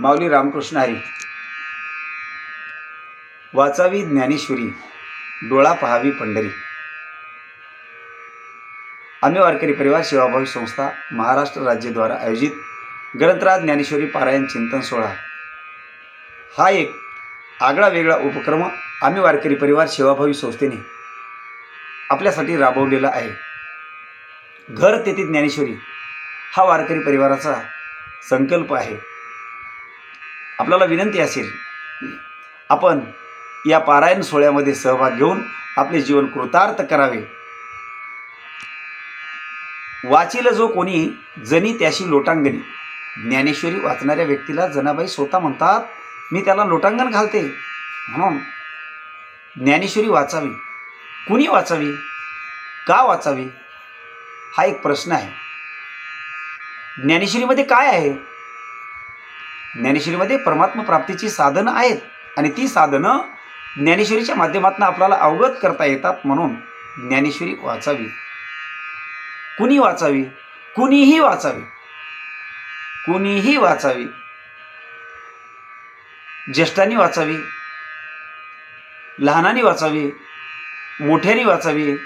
माऊली रामकृष्ण हरी. वाचावी ज्ञानेश्वरी डोळा पहावी पंढरी. आम्ही वारकरी परिवार सेवाभावी संस्था महाराष्ट्र राज्यद्वारा आयोजित ग्रंथराज ज्ञानेश्वरी पारायण चिंतन सोहळा. हा एक आगळा वेगळा उपक्रम आम्ही वारकरी परिवार सेवाभावी संस्थेने आपल्यासाठी राबवलेला आहे. घर तेथे ज्ञानेश्वरी हा वारकरी परिवाराचा संकल्प आहे. आपल्याला विनंती असेल आपण या पारायण सोहळ्यामध्ये सहभाग घेऊन आपले जीवन कृतार्थ करावे. वाचिल जो कोणी जनी त्याशी लोटांगणी. ज्ञानेश्वरी वाचणाऱ्या व्यक्तीला जनाबाई स्वतः म्हणतात मी त्याला लोटांगण घालते. म्हणून ज्ञानेश्वरी वाचावी. कुणी वाचावी? का वाचावी? हा एक प्रश्न आहे. ज्ञानेश्वरीमध्ये काय आहे? ज्ञानेश्वरीमध्ये परमात्म प्राप्तीची साधनं आहेत आणि ती साधनं ज्ञानेश्वरीच्या माध्यमातून आपल्याला अवगत करता येतात म्हणून ज्ञानेश्वरी वाचावी. कुणी वाचावी? कुणीही वाचावी. कुणीही वाचावी. ज्येष्ठांनी वाचावी. लहानांनी वाचावी. मोठ्यानी वाचावी.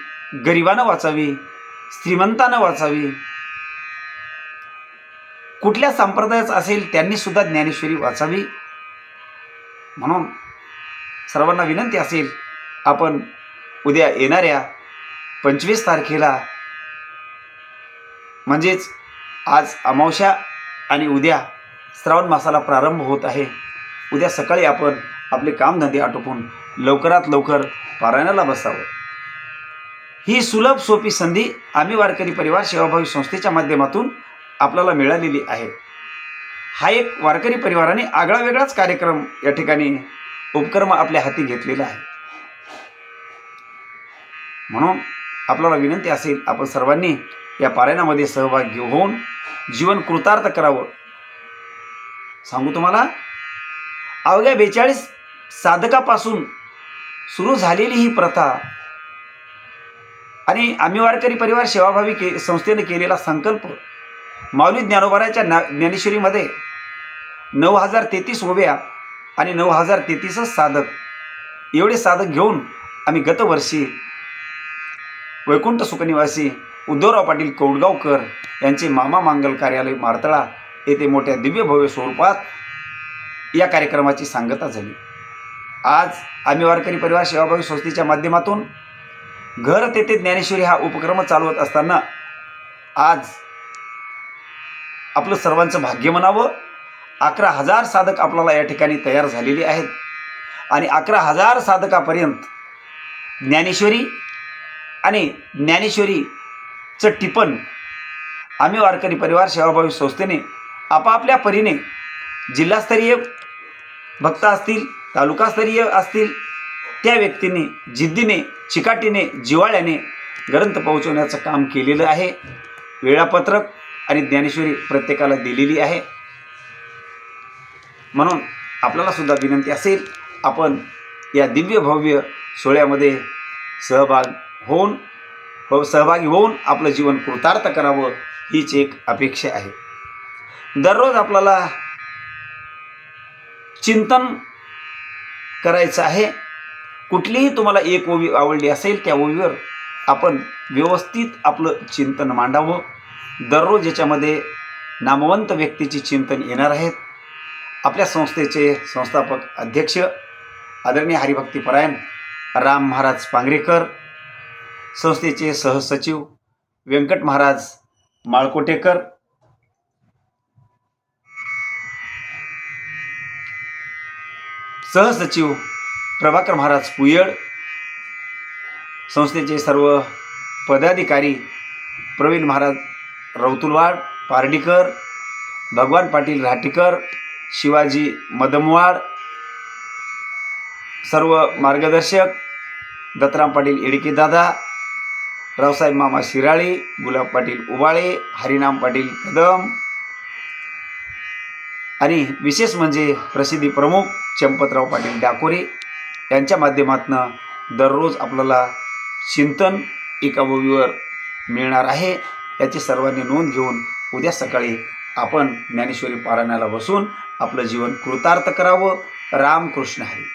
गरिबानं वाचावी. श्रीमंतानं वाचावी. कुठल्या संप्रदायाचं असेल त्यांनी सुद्धा ज्ञानेश्वरी वाचावी. म्हणून सर्वांना विनंती असेल आपण उद्या येणाऱ्या पंचवीस तारखेला म्हणजेच आज अमावस्या आणि उद्या श्रावण मासाला प्रारंभ होत आहे. उद्या सकाळी आपण आपले कामधंदे आटोपून लवकरात लवकर पारायणाला बसावं. ही सुलभ सोपी संधी आम्ही वारकरी परिवार सेवाभावी संस्थेच्या माध्यमातून आपल्याला मिळालेली आहे हा एक वारकरी परिवाराने आगळा वेगळाच कार्यक्रम या ठिकाणी उपक्रम आपल्या हाती घेतलेला आहे. म्हणून आपल्याला विनंती असेल आपण सर्वांनी या पारायणामध्ये सहभाग घेऊन जीवन कृतार्थ करावं. सांगू तुम्हाला अवघ्या बेचाळीस साधकापासून सुरू झालेली ही प्रथा आणि आम्ही वारकरी परिवार सेवाभावी के संस्थेने केलेला संकल्प माऊली ज्ञानोबाराच्या ना ज्ञानेश्वरीमध्ये नऊ हजार तेहतीस उभ्या आणि नऊ हजार तेहतीसच साधक. एवढे साधक घेऊन आम्ही गतवर्षी वैकुंठ सुखनिवासी उद्धवराव पाटील कौडगावकर यांचे मामा मांगल कार्यालय मारतळा येथे मोठ्या दिव्य भव्य स्वरूपात या कार्यक्रमाची सांगता झाली. आज आम्ही वारकरी परिवार सेवाभावी संस्थेच्या माध्यमातून घर तेथे ज्ञानेश्वरी हा उपक्रम चालवत असताना आज आपलं सर्वांचं भाग्य म्हणावं. अकरा हजार साधक आपल्याला या ठिकाणी तयार झालेले आहेत. आणि अकरा हजार साधकापर्यंत ज्ञानेश्वरी आणि ज्ञानेश्वरीचं टिपण आम्ही वारकरी परिवार सेवाभावी संस्थेने आपापल्या परीने जिल्हास्तरीय भक्त असतील तालुकास्तरीय असतील त्या व्यक्तींनी जिद्दीने चिकाटीने जिवाळ्याने ग्रंथ पोहोचवण्याचं काम केलेलं आहे. वेळापत्रक आणि ज्ञानेश्वरी प्रत्येकाला दिलेली आहे. म्हणून आपल्याला सुद्धा विनंती असेल आपण या दिव्य भव्य सोहळ्यामध्ये सहभाग होऊन हो सहभागी होऊन आपलं जीवन कृतार्थ करावं हीच एक अपेक्षा आहे. दररोज आपल्याला चिंतन करायचं आहे. कुठलीही तुम्हाला एक ओवी आवडली असेल त्या ओवीवर आपण व्यवस्थित आपलं चिंतन मांडावं. दररोज याच्यामध्ये नामवंत व्यक्तीचे चिंतन येणार आहेत. आपल्या संस्थेचे संस्थापक अध्यक्ष आदरणीय हरिभक्तीपरायण राम महाराज पांगरेकर संस्थेचे सहसचिव व्यंकट महाराज माळकोटेकर सहसचिव प्रभाकर महाराज पुयड संस्थेचे सर्व पदाधिकारी प्रवीण महाराज रौतुलवाड पार्डीकर भगवान पाटील राहटीकर शिवाजी मदमवाड सर्व मार्गदर्शक दत्तराम पाटील इडकीदादा रावसाहेब मामा शिराळे गुलाब पाटील उबाळे हरिनाम पाटील कदम आणि विशेष म्हणजे प्रसिद्धी प्रमुख चंपतराव पाटील डाकोरे यांच्या माध्यमातून दररोज आपल्याला चिंतन एका ओवीवर मिळणार आहे. याची सर्वांनी नोंद घेऊन उद्या सकाळी आपण ज्ञानेश्वरी पारायणाला बसून आपलं जीवन कृतार्थ करावं. रामकृष्ण हरी.